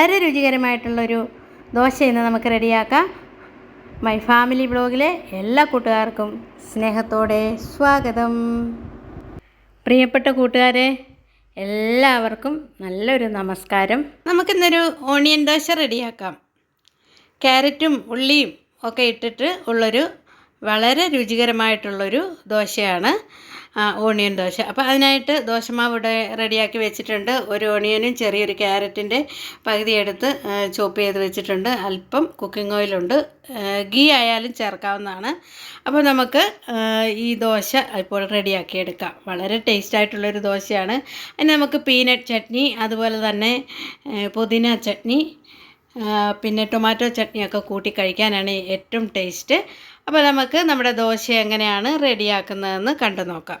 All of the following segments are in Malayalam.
വളരെ രുചികരമായിട്ടുള്ളൊരു ദോശ ഇന്ന് നമുക്ക് റെഡിയാക്കാം. മൈ ഫാമിലി ബ്ലോഗിലെ എല്ലാ കൂട്ടുകാർക്കും സ്നേഹത്തോടെ സ്വാഗതം. പ്രിയപ്പെട്ട കൂട്ടുകാരെ എല്ലാവർക്കും നല്ലൊരു നമസ്കാരം. നമുക്കിന്നൊരു ഓണിയൻ ദോശ റെഡിയാക്കാം. ക്യാരറ്റും ഉള്ളിയും ഒക്കെ ഇട്ടിട്ട് ഉള്ളൊരു വളരെ രുചികരമായിട്ടുള്ളൊരു ദോശയാണ്. ഓണിയൻ ദോശ. അപ്പോൾ അതിനായിട്ട് ദോശമാവ് ഇവിടെ റെഡിയാക്കി വെച്ചിട്ടുണ്ട്. ഒരു ഓണിയനും ചെറിയൊരു ക്യാരറ്റിന്റെ പകുതി എടുത്ത് ചോപ്പ് ചെയ്ത് വെച്ചിട്ടുണ്ട്. അല്പം കുക്കിംഗ് ഓയിലുണ്ട് ഗീ ആയാലും ചേർക്കാവുന്നതാണ്. അപ്പോൾ നമുക്ക് ഈ ദോശ ഇപ്പോൾ റെഡിയാക്കി എടുക്കാം വളരെ ടേസ്റ്റ് ആയിട്ടുള്ളൊരു ദോശയാണ്. അതിന് നമുക്ക് പീനട്ട് ചട്നി അതുപോലെ തന്നെ പുതിന ചട്നി പിന്നെ ടൊമാറ്റോ ചട്നിയൊക്കെ കൂട്ടി കഴിക്കാനാണ് ഏറ്റവും ടേസ്റ്റ് അപ്പോൾ നമുക്ക് നമ്മുടെ ദോശ എങ്ങനെയാണ് റെഡിയാക്കുന്നതെന്ന് കണ്ടു നോക്കാം.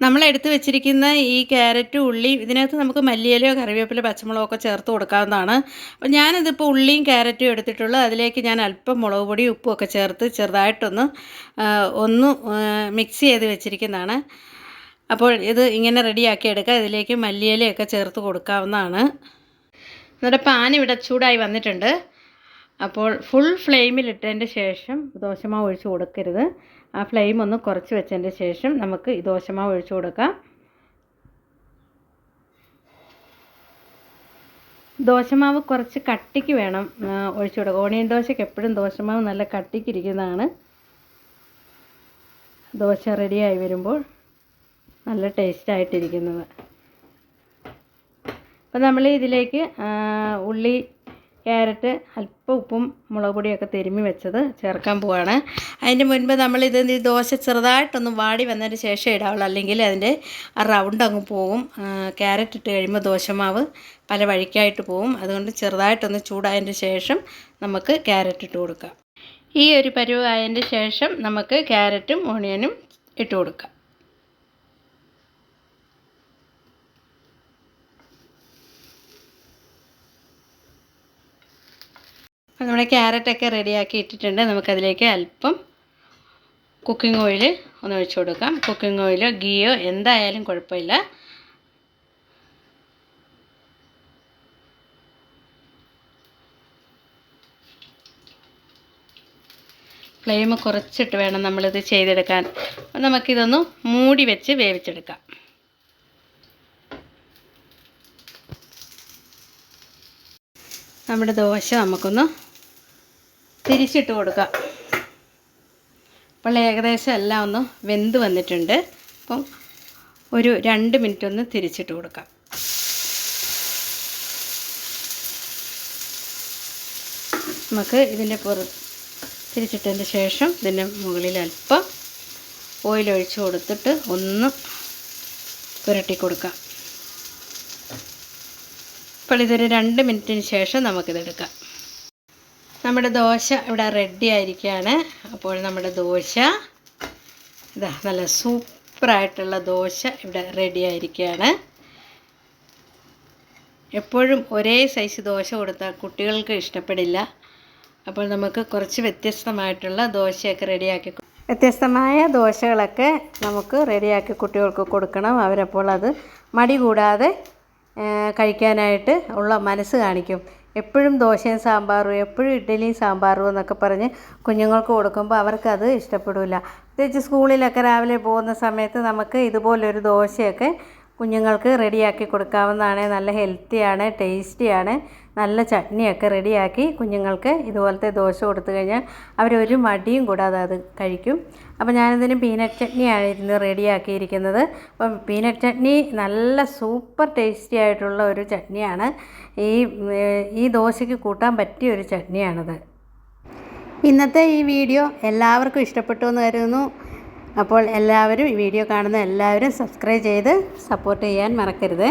നമ്മൾ എടുത്തു വെച്ചിരിക്കുന്ന ഈ ക്യാരറ്റ് ഉള്ളി ഇതിനകത്ത് നമുക്ക് മല്ലിയിലയോ കറിവേപ്പില പച്ചമുളകോ ഒക്കെ ചേർത്ത് കൊടുക്കാവുന്നതാണ്. അപ്പോൾ ഞാനിതിപ്പോൾ ഉള്ളിയും ക്യാരറ്റും എടുത്തിട്ടുള്ളൂ. അതിലേക്ക് ഞാൻ അല്പം മുളക് പൊടി ഉപ്പും ഒക്കെ ചേർത്ത് ചെറുതായിട്ടൊന്ന് ഒന്ന് മിക്സ് ചെയ്ത് വെച്ചിരിക്കുന്നതാണ്. അപ്പോൾ ഇത് ഇങ്ങനെ റെഡിയാക്കി എടുക്കുക. ഇതിലേക്ക് മല്ലിയിലയൊക്കെ ചേർത്ത് കൊടുക്കാവുന്നതാണ്. എന്നിട്ട് പാൻ ഇവിടെ ചൂടായി വന്നിട്ടുണ്ട്. അപ്പോൾ ഫുൾ ഫ്ലെയിമിലിട്ടതിന്റെ ശേഷം ദോശമാവ് ഒഴിച്ച് കൊടുക്കരുത്. ആ ഫ്ലെയിം ഒന്ന് കുറച്ച് വെച്ചതിന്റെ ശേഷം നമുക്ക് ഈ ദോശമാവ് ഒഴിച്ച് കൊടുക്കാം. ദോശമാവ് കുറച്ച് കട്ടിക്ക് വേണം ഒഴിച്ചു കൊടുക്കുക ഓണിയൻ ദോശയ്ക്ക് എപ്പോഴും ദോശമാവ് നല്ല കട്ടിക്കിരിക്കുന്നതാണ് ദോശ റെഡിയായി വരുമ്പോൾ നല്ല ടേസ്റ്റായിട്ടിരിക്കുന്നത് അപ്പോൾ നമ്മൾ ഇതിലേക്ക് ഉള്ളി ക്യാരറ്റ് അല്പം ഉപ്പും മുളക് പൊടിയൊക്കെ തിരുമ്മി വെച്ചത് ചേർക്കാൻ പോവാണ്. അതിന്റെ മുൻപ് നമ്മളിത് ഈ ദോശ ചെറുതായിട്ടൊന്ന് വാടി വന്നതിന് ശേഷം ഇടാവുള്ളൂ. അല്ലെങ്കിൽ അതിന്റെ ആ റൗണ്ട് അങ്ങ് പോവും. ക്യാരറ്റ് ഇട്ട് കഴിയുമ്പോൾ ദോശമാവ് പല വഴിക്കായിട്ട് പോവും. അതുകൊണ്ട് ചെറുതായിട്ടൊന്ന് ചൂടായതിന്റെ ശേഷം നമുക്ക് ക്യാരറ്റ് ഇട്ട് കൊടുക്കാം. ഈ ഒരു പരുവായതിന്റെ ശേഷം നമുക്ക് ക്യാരറ്റും ഓണിയനും ഇട്ട് കൊടുക്കാം. നമ്മുടെ ക്യാരറ്റൊക്കെ റെഡിയാക്കി ഇട്ടിട്ടുണ്ട്. നമുക്കതിലേക്ക് അല്പം കുക്കിംഗ് ഓയിൽ ഒന്ന് ഒഴിച്ചു കൊടുക്കാം. കുക്കിംഗ് ഓയിലോ ഗീയോ എന്തായാലും കുഴപ്പമില്ല. ഫ്ലെയിം കുറച്ചിട്ട് വേണം നമ്മളിത് ചെയ്തെടുക്കാൻ. നമുക്കിതൊന്ന് മൂടി വെച്ച് വേവിച്ചെടുക്കാം. നമ്മുടെ ദോശ നമുക്കൊന്ന് തിരിച്ചിട്ട് കൊടുക്കുക അപ്പോൾ ഏകദേശം എല്ലാം ഒന്ന് വെന്ത് വന്നിട്ടുണ്ട്. അപ്പം ഒരു രണ്ട് മിനിറ്റ് ഒന്ന് തിരിച്ചിട്ട് കൊടുക്കാം. നമുക്ക് ഇതിന്റെ പുറ തിരിച്ചിട്ടതിന് ശേഷം ഇതിന്റെ മുകളിൽ അല്പം ഓയിൽ ഒഴിച്ച് കൊടുത്തിട്ട് ഒന്ന് പുരട്ടി കൊടുക്കാം. അപ്പോൾ ഇതൊരു രണ്ട് മിനിറ്റിന് ശേഷം നമുക്കിതെടുക്കാം. നമ്മുടെ ദോശ ഇവിടെ റെഡി ആയിരിക്കുകയാണ്. അപ്പോൾ നമ്മുടെ ദോശ ഇതാ നല്ല സൂപ്പറായിട്ടുള്ള ദോശ ഇവിടെ റെഡി ആയിരിക്കുകയാണ്. എപ്പോഴും ഒരേ സൈസ് ദോശ കൊടുത്താൽ കുട്ടികൾക്ക് ഇഷ്ടപ്പെടില്ല. അപ്പോൾ നമുക്ക് കുറച്ച് വ്യത്യസ്തമായിട്ടുള്ള ദോശയൊക്കെ റെഡിയാക്കി വ്യത്യസ്തമായ ദോശകളൊക്കെ നമുക്ക് റെഡിയാക്കി കുട്ടികൾക്ക് കൊടുക്കണം. അവരപ്പോൾ അത് മടി കൂടാതെ കഴിക്കാനായിട്ട് ഉള്ള മനസ്സ് കാണിക്കും. എപ്പോഴും ദോശയും സാമ്പാറും എപ്പോഴും ഇഡ്ഡലിയും സാമ്പാറും എന്നൊക്കെ പറഞ്ഞ് കുഞ്ഞുങ്ങൾക്ക് കൊടുക്കുമ്പോൾ അവർക്കത് ഇഷ്ടപ്പെടില്ല പ്രത്യേകിച്ച് സ്കൂളിലൊക്കെ രാവിലെ പോകുന്ന സമയത്ത് നമുക്ക് ഇതുപോലൊരു ദോശയൊക്കെ കുഞ്ഞുങ്ങൾക്ക് റെഡിയാക്കി കൊടുക്കാവുന്നതാണ്. നല്ല ഹെൽത്തിയാണ് ടേസ്റ്റിയാണ്. നല്ല ചട്നിയൊക്കെ റെഡിയാക്കി കുഞ്ഞുങ്ങൾക്ക് ഇതുപോലത്തെ ദോശ കൊടുത്തു കഴിഞ്ഞാൽ അവരൊരു മടിയും കൂടാതെ അത് കഴിക്കും. അപ്പോൾ ഞാനിതിന് പീനട്ട് ചട്നിയായിരുന്നു റെഡിയാക്കിയിരിക്കുന്നത്. അപ്പം പീനട്ട് ചട്നി നല്ല സൂപ്പർ ടേസ്റ്റി ആയിട്ടുള്ള ഒരു ചട്നിയാണ്. ഈ ഈ ദോശയ്ക്ക് കൂട്ടാൻ പറ്റിയ ഒരു ചട്നിയാണത്. ഇന്നത്തെ ഈ വീഡിയോ എല്ലാവർക്കും ഇഷ്ടപ്പെട്ടു എന്ന് കരുതുന്നു. അപ്പോൾ എല്ലാവരും ഈ വീഡിയോ കാണുന്ന എല്ലാവരും സബ്സ്ക്രൈബ് ചെയ്ത് സപ്പോർട്ട് ചെയ്യാൻ മറക്കരുത്.